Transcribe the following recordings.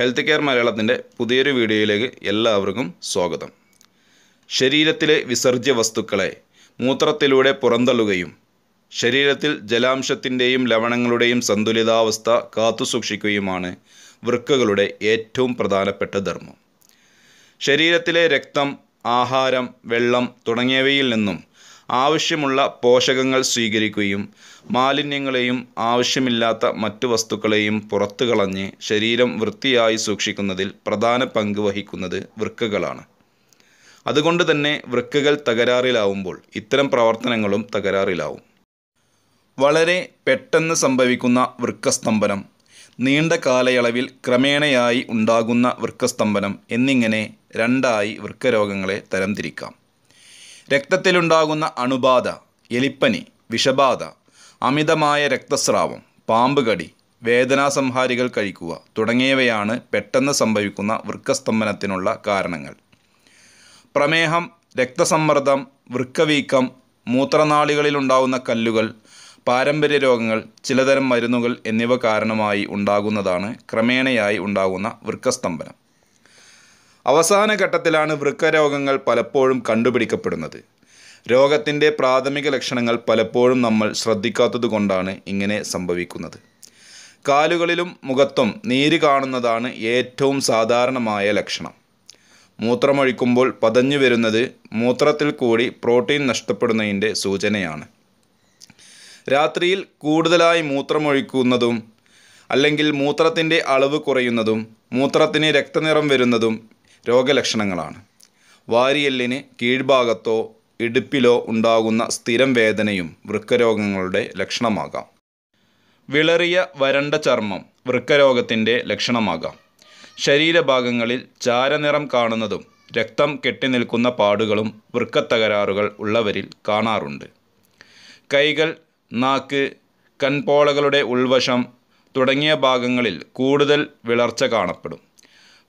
Health care മലയാളത്തിന്റെ പുതിയൊരു വീഡിയോയിലേക്ക് എല്ലാവർക്കും സ്വാഗതം. ശരീരത്തിലെ വിസർജ്യ വസ്തുക്കളെ മൂത്രത്തിലൂടെ പുറന്തള്ളുകയും ശരീരത്തിൽ ജലാംശത്തിന്റെയും ലവണങ്ങളുടെയും സന്തുലിതാവസ്ഥ കാത്തുസൂക്ഷിക്കുകയുമാണ് വൃക്കകളുടെ ഏറ്റവും പ്രധാനപ്പെട്ട ധർമ്മം. ശരീരത്തിലെ രക്തം ആഹാരം വെള്ളം തുടങ്ങിയവയിൽ നിന്നും ആവശ്യമുള്ള പോഷകങ്ങൾ സ്വീകരിക്കുകയും മാലിന്യങ്ങളെയും ആവശ്യമില്ലാത്ത മറ്റു വസ്തുക്കളെയും പുറത്തു കളഞ്ഞ് ശരീരം വൃത്തിയായി സൂക്ഷിക്കുന്നതിൽ പ്രധാന പങ്ക് വഹിക്കുന്നത് വൃക്കകളാണ്. അതുകൊണ്ട് തന്നെ വൃക്കകൾ തകരാറിലാവുമ്പോൾ ഇത്തരം പ്രവർത്തനങ്ങളും തകരാറിലാവും. വളരെ പെട്ടെന്ന് സംഭവിക്കുന്ന വൃക്കസ്തംഭനം നീണ്ട കാലയളവിൽ ക്രമേണയായി ഉണ്ടാകുന്ന വൃക്കസ്തംഭനം എന്നിങ്ങനെ രണ്ടായി വൃക്കരോഗങ്ങളെ തരംതിരിക്കാം. രക്തത്തിലുണ്ടാകുന്ന അണുബാധ എലിപ്പനി വിഷബാധ അമിതമായ രക്തസ്രാവം പാമ്പുകടി വേദനാസംഹാരികൾ കഴിക്കുക തുടങ്ങിയവയാണ് പെട്ടെന്ന് സംഭവിക്കുന്ന വൃക്കസ്തംഭനത്തിനുള്ള കാരണങ്ങൾ. പ്രമേഹം രക്തസമ്മർദ്ദം വൃക്കവീക്കം മൂത്രനാളികളിലുണ്ടാകുന്ന കല്ലുകൾ പാരമ്പര്യ രോഗങ്ങൾ ചിലതരം മരുന്നുകൾ എന്നിവ കാരണമായി ഉണ്ടാകുന്നതാണ് ക്രമേണയായി ഉണ്ടാകുന്ന വൃക്കസ്തംഭനം. അവസാന ഘട്ടത്തിലാണ് വൃക്കരോഗങ്ങൾ പലപ്പോഴും കണ്ടുപിടിക്കപ്പെടുന്നത്. രോഗത്തിന്റെ പ്രാഥമിക ലക്ഷണങ്ങൾ പലപ്പോഴും നമ്മൾ ശ്രദ്ധിക്കാത്തതുകൊണ്ടാണ് ഇങ്ങനെ സംഭവിക്കുന്നത്. കാലുകളിലും മുഖത്തും നീര് കാണുന്നതാണ് ഏറ്റവും സാധാരണമായ ലക്ഷണം. മൂത്രമൊഴിക്കുമ്പോൾ പതഞ്ഞു വരുന്നത് മൂത്രത്തിൽ കൂടി പ്രോട്ടീൻ നഷ്ടപ്പെടുന്നതിന്റെ സൂചനയാണ്. രാത്രിയിൽ കൂടുതലായി മൂത്രമൊഴിക്കുന്നതും അല്ലെങ്കിൽ മൂത്രത്തിന്റെ അളവ് കുറയുന്നതും മൂത്രത്തിന് രക്തനിറം വരുന്നതും രോഗലക്ഷണങ്ങളാണ്. വാരിയെല്ലിന് കീഴ്ഭാഗത്തോ ഇടുപ്പിലോ ഉണ്ടാകുന്ന സ്ഥിരം വേദനയും വൃക്കരോഗങ്ങളുടെ ലക്ഷണമാകാം. വിളറിയ വരണ്ട ചർമ്മം വൃക്കരോഗത്തിന്റെ ലക്ഷണമാകാം. ശരീരഭാഗങ്ങളിൽ ചാരനിറം കാണുന്നതും രക്തം കെട്ടിനിൽക്കുന്ന പാടുകളും വൃക്കത്തകരാറുകൾ ഉള്ളവരിൽ കാണാറുണ്ട്. കൈകൾ നാക്ക് കൺപോളകളുടെ ഉൾവശം തുടങ്ങിയ ഭാഗങ്ങളിൽ കൂടുതൽ വിളർച്ച കാണപ്പെടും.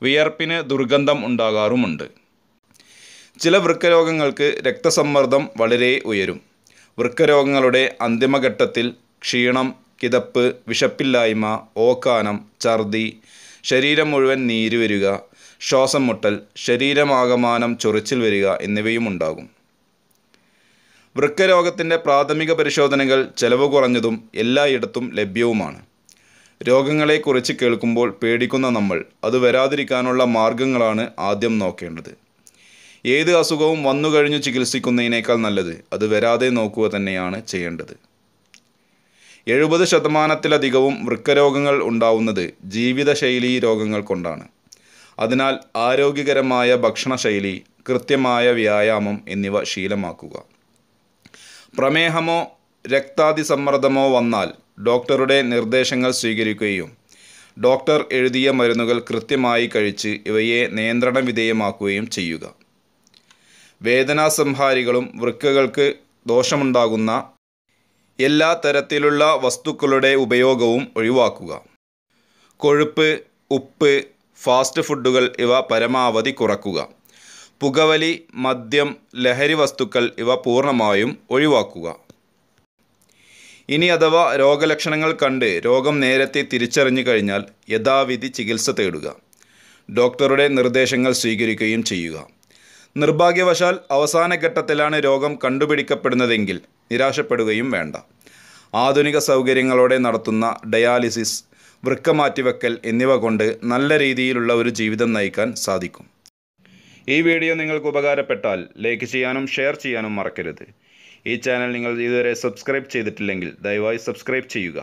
വിയർപ്പിന് ദുർഗന്ധം ഉണ്ടാകാറുമുണ്ട്. ചില വൃക്കരോഗങ്ങൾക്ക് രക്തസമ്മർദ്ദം വളരെ ഉയരും. വൃക്കരോഗങ്ങളുടെ അന്തിമഘട്ടത്തിൽ ക്ഷീണം കിതപ്പ് വിശപ്പില്ലായ്മ ഓക്കാനം ഛർദി ശരീരം മുഴുവൻ നീര് വരിക ശ്വാസം മുട്ടൽ ശരീരമാകമാനം ചൊറിച്ചിൽ വരിക എന്നിവയും ഉണ്ടാകും. വൃക്കരോഗത്തിന്റെ പ്രാഥമിക പരിശോധനകൾ ചെലവ് കുറഞ്ഞതും എല്ലായിടത്തും ലഭ്യവുമാണ്. രോഗങ്ങളെക്കുറിച്ച് കേൾക്കുമ്പോൾ പേടിക്കുന്ന നമ്മൾ അത് വരാതിരിക്കാനുള്ള മാർഗങ്ങളാണ് ആദ്യം നോക്കേണ്ടത്. ഏത് അസുഖവും വന്നു കഴിഞ്ഞു ചികിത്സിക്കുന്നതിനേക്കാൾ നല്ലത് അത് വരാതെ നോക്കുക തന്നെയാണ് ചെയ്യേണ്ടത്. എഴുപത് ശതമാനത്തിലധികവും വൃക്കരോഗങ്ങൾ ഉണ്ടാവുന്നത് ജീവിതശൈലി രോഗങ്ങൾ കൊണ്ടാണ്. അതിനാൽ ആരോഗ്യകരമായ ഭക്ഷണശൈലി കൃത്യമായ വ്യായാമം എന്നിവ ശീലമാക്കുക. പ്രമേഹമോ രക്താതിസമ്മർദ്ദമോ വന്നാൽ ഡോക്ടറുടെ നിർദ്ദേശങ്ങൾ സ്വീകരിക്കുകയും ഡോക്ടർ എഴുതിയ മരുന്നുകൾ കൃത്യമായി കഴിച്ച് ഇവയെ നിയന്ത്രണ വിധേയമാക്കുകയും ചെയ്യുക. വേദനാസംഹാരികളും വൃക്കകൾക്ക് ദോഷമുണ്ടാകുന്ന എല്ലാ തരത്തിലുള്ള വസ്തുക്കളുടെ ഉപയോഗവും ഒഴിവാക്കുക. കൊഴുപ്പ് ഉപ്പ് ഫാസ്റ്റ് ഫുഡുകൾ ഇവ പരമാവധി കുറക്കുക. പുകവലി മദ്യം ലഹരി വസ്തുക്കൾ ഇവ പൂർണമായും ഒഴിവാക്കുക. ഇനി അഥവാ രോഗലക്ഷണങ്ങൾ കണ്ട് രോഗം നേരത്തെ തിരിച്ചറിഞ്ഞു കഴിഞ്ഞാൽ യഥാവിധി ചികിത്സ തേടുക. ഡോക്ടറുടെ നിർദ്ദേശങ്ങൾ സ്വീകരിക്കുകയും ചെയ്യുക. നിർഭാഗ്യവശാൽ അവസാന ഘട്ടത്തിലാണ് രോഗം കണ്ടുപിടിക്കപ്പെടുന്നതെങ്കിൽ നിരാശപ്പെടുകയും വേണ്ട. ആധുനിക സൗകര്യങ്ങളോടെ നടത്തുന്ന ഡയാലിസിസ് വൃക്ക മാറ്റിവെക്കൽ എന്നിവ കൊണ്ട് നല്ല രീതിയിലുള്ള ഒരു ജീവിതം നയിക്കാൻ സാധിക്കും. ഈ വീഡിയോ നിങ്ങൾക്ക് ഉപകാരപ്പെട്ടാൽ ലൈക്ക് ചെയ്യാനും ഷെയർ ചെയ്യാനും മറക്കരുത്. ഈ ചാനൽ നിങ്ങൾ ഇതുവരെ സബ്സ്ക്രൈബ് ചെയ്തിട്ടില്ലെങ്കിൽ ദയവായി സബ്സ്ക്രൈബ് ചെയ്യുക.